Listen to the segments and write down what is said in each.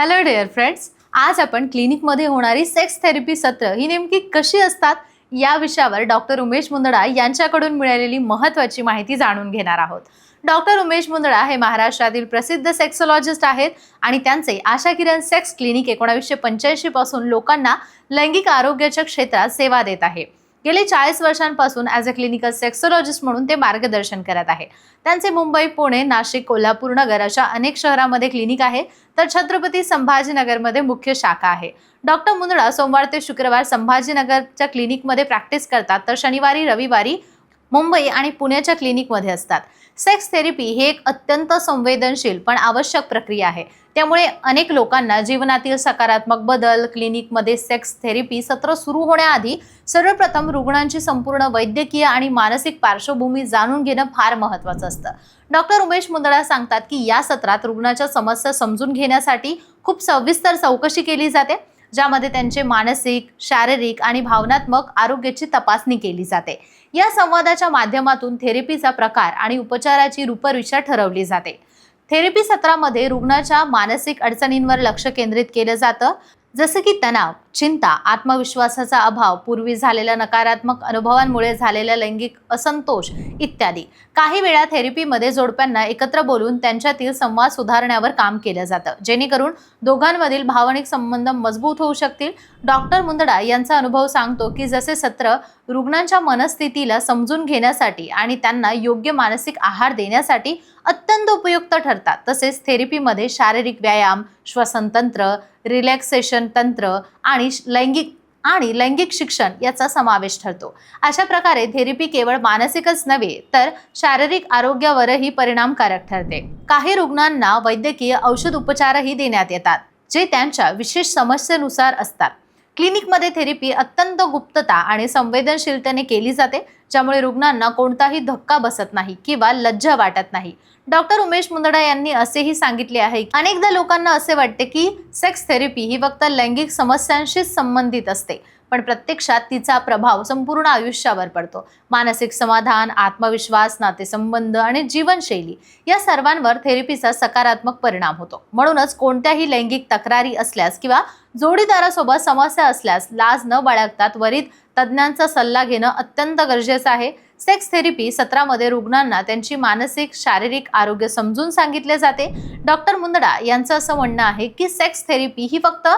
Hello dear friends आज आपण क्लिनिकमध्ये होणारी सेक्स थेरपी सत्र ही नेमकी कशी असतात या विषयावर डॉक्टर उमेश मुंदडा यांच्याकडून मिळालेली महत्त्वाची माहिती जाणून घेणार आहोत. डॉक्टर उमेश मुंदडा हे महाराष्ट्रातील प्रसिद्ध सेक्सॉलॉजिस्ट आहेत आणि त्यांचे आशा किरण सेक्स क्लिनिक एकोणावीसशे पंच्याऐंशी पासून लोकांना लैंगिक आरोग्याच्या क्षेत्रात सेवा देत आहे. गेले चाळीस वर्षांपासून ॲज अ क्लिनिकल सेक्सोलॉजिस्ट म्हणून ते मार्गदर्शन करत आहे. त्यांचे मुंबई पुणे नाशिक कोल्हापूर नगर अशा अनेक शहरामध्ये क्लिनिक आहे. तर छत्रपती संभाजीनगरमध्ये मुख्य शाखा आहे. डॉक्टर मुंदडा सोमवार ते शुक्रवार संभाजीनगरच्या क्लिनिकमध्ये प्रॅक्टिस करतात. तर शनिवारी रविवारी मुंबई आणि पुण्याच्या क्लिनिकमध्ये असतात. सेक्स थेरपी ही एक अत्यंत संवेदनशील पण आवश्यक प्रक्रिया आहे. त्यामुळे अनेक लोकांना जीवनातील सकारात्मक बदल क्लिनिकमध्ये सेक्स थेरपी सत्र सुरू होण्याआधी सर्वप्रथम रुग्णांची संपूर्ण वैद्यकीय आणि मानसिक पार्श्वभूमी जाणून घेणं फार महत्त्वाचं असतं. डॉक्टर उमेश मुंदडा सांगतात की या सत्रात रुग्णाच्या समस्या समजून घेण्यासाठी खूप सविस्तर चौकशी केली जाते. ज्यामध्ये त्यांचे मानसिक शारीरिक आणि भावनात्मक आरोग्याची तपासणी केली जाते. या संवादाच्या माध्यमातून थेरपीचा प्रकार आणि उपचाराची रूपरेषा ठरवली जाते. थेरपी सत्रामध्ये रुग्णाच्या मानसिक अडचणींवर लक्ष केंद्रित केलं जातं. जसं की तणाव चिंता आत्मविश्वासाचा अभाव पूर्वी झालेल्या नकारात्मक अनुभवांमुळे झालेला लैंगिक असंतोष इत्यादी. काही वेळा थेरपीमध्ये जोडप्यांना एकत्र बोलून त्यांच्यातील संवाद सुधारण्यावर काम केलं जातं. जेणेकरून दोघांमधील भावनिक संबंध मजबूत होऊ शकतील. डॉक्टर मुंदडा यांचा अनुभव सांगतो की जसे सत्र रुग्णांच्या मनस्थितीला समजून घेण्यासाठी आणि त्यांना योग्य मानसिक आहार देण्यासाठी अत्यंत उपयुक्त ठरतात. तसेच थेरपीमध्ये शारीरिक व्यायाम श्वसन तंत्र रिलॅक्सेशन तंत्र आणि लैंगिक आणि लैंगिक शिक्षण याचा समावेश ठरतो. अशा प्रकारे थेरपी केवळ मानसिकच नव्हे तर शारीरिक आरोग्यावरही परिणामकारक ठरते. काही रुग्णांना वैद्यकीय औषध उपचारही देण्यात येतात जे त्यांच्या विशेष समस्येनुसार असतात. क्लिनिकमध्ये थेरपी अत्यंत गुप्तता आणि संवेदनशीलतेने केली जाते ज्यामुळे रुग्णांना कोणताही धक्का बसत नाही किंवा लज्जा वाटत नाही. डॉक्टर उमेश मुंदडा यांनी असेही सांगितले आहे अनेकदा लोकांना असे वाटते की सेक्स थेरपी ही फक्त लैंगिक समस्यांशीच संबंधित असते पण प्रत्यक्षात तिचा प्रभाव संपूर्ण आयुष्यावर पडतो. मानसिक समाधान आत्मविश्वास नातेसंबंध आणि जीवनशैली या सर्वांवर थेरपीचा सकारात्मक परिणाम होतो. म्हणूनच कोणत्याही लैंगिक तक्रारी असल्यास किंवा जोडीदारासोबत समस्या असल्यास लाज न बाळगता त्वरित तज्ज्ञांचा सल्ला घेणं अत्यंत गरजेचं आहे. सेक्स थेरपी सत्रामध्ये रुग्णांना त्यांची मानसिक शारीरिक आरोग्य समजून सांगितले जाते. डॉक्टर मुंदडा यांचं असं म्हणणं आहे की सेक्स थेरपी ही फक्त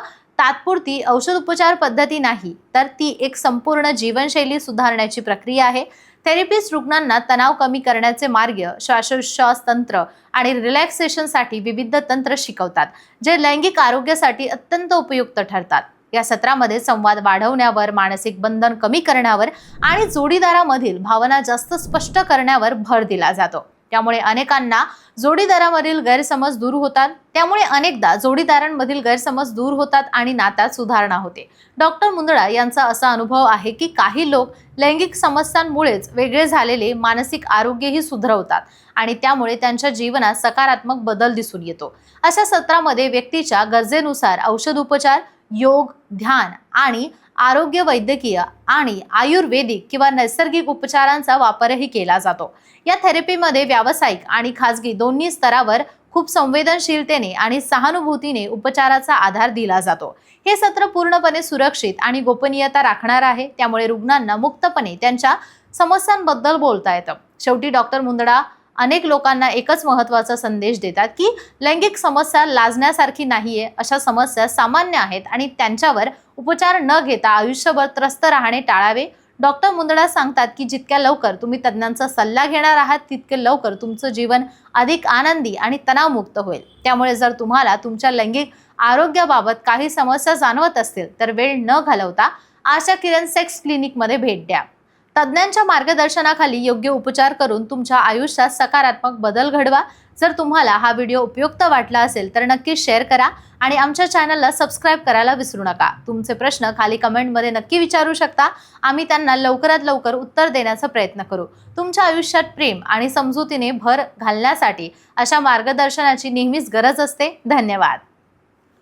तात्पुरती औषध उपचार पद्धती नाही तर ती एक संपूर्ण जीवनशैली सुधारण्याची प्रक्रिया आहे. थेरपिस्ट रुग्णांना तणाव कमी करण्याचे मार्ग श्वासोश्वास तंत्र आणि रिलॅक्सेशनसाठी विविध तंत्र शिकवतात जे लैंगिक आरोग्यासाठी अत्यंत उपयुक्त ठरतात. या सत्रामध्ये संवाद वाढवण्यावर मानसिक बंधन कमी करण्यावर आणि जोडीदारामधील भावना जास्त स्पष्ट करण्यावर भर दिला जातो. त्यामुळे अनेकांना जोडीदारामधील गैरसमज दूर होतात. त्यामुळे अनेकदा जोडीदारांमधील गैरसमज दूर होतात आणि नात्यात सुधारणा होते. डॉक्टर मुंदडा यांचा असा अनुभव आहे की काही लोक लैंगिक समस्यांमुळेच वेगळे झालेले मानसिक आरोग्यही सुधरवतात आणि त्यामुळे त्यांच्या जीवनात सकारात्मक बदल दिसून येतो. अशा सत्रामध्ये व्यक्तीच्या गरजेनुसार औषध उपचार योग ध्यान आणि आरोग्य वैद्यकीय आणि आयुर्वेदिक किंवा नैसर्गिक उपचारांचा वापरही केला जातो. या थेरपीमध्ये व्यावसायिक आणि खाजगी दोन्ही स्तरावर खूप संवेदनशीलतेने आणि सहानुभूतीने उपचाराचा आधार दिला जातो. हे सत्र पूर्णपणे सुरक्षित आणि गोपनीयता राखणार आहे. त्यामुळे रुग्णांना मुक्तपणे त्यांच्या समस्यांबद्दल बोलता येतं. शेवटी डॉक्टर मुंदडा अनेक लोकांना एकच महत्त्वाचा संदेश देतात की लैंगिक समस्या लाजण्यासारखी नाहीये अशा समस्या सामान्य आहेत आणि त्यांच्यावर उपचार न घेता आयुष्यभर त्रस्त राहणे टाळावे. डॉक्टर मुंदडा सांगतात की जितक्या लवकर तुम्ही तज्ज्ञांचा सल्ला घेणार आहात तितके लवकर तुमचं जीवन अधिक आनंदी आणि तणावमुक्त होईल. त्यामुळे जर तुम्हाला तुमच्या लैंगिक आरोग्याबाबत काही समस्या जाणवत असतील तर वेळ न घालवता आशा किरण सेक्स क्लिनिकमध्ये भेट द्या. तज्ज्ञांच्या मार्गदर्शनाखाली योग्य उपचार करून तुमच्या आयुष्यात सकारात्मक बदल घडवा. जर तुम्हाला हा व्हिडिओ उपयुक्त वाटला असेल तर नक्की शेअर करा आणि आमच्या चॅनलला सबस्क्राईब करायला विसरू नका. तुमचे प्रश्न खाली कमेंटमध्ये नक्की विचारू शकता. आम्ही त्यांना लवकरात लवकर उत्तर देण्याचा प्रयत्न करू. तुमच्या आयुष्यात प्रेम आणि समजुतीने भर घालण्यासाठी अशा मार्गदर्शनाची नेहमीच गरज असते. धन्यवाद.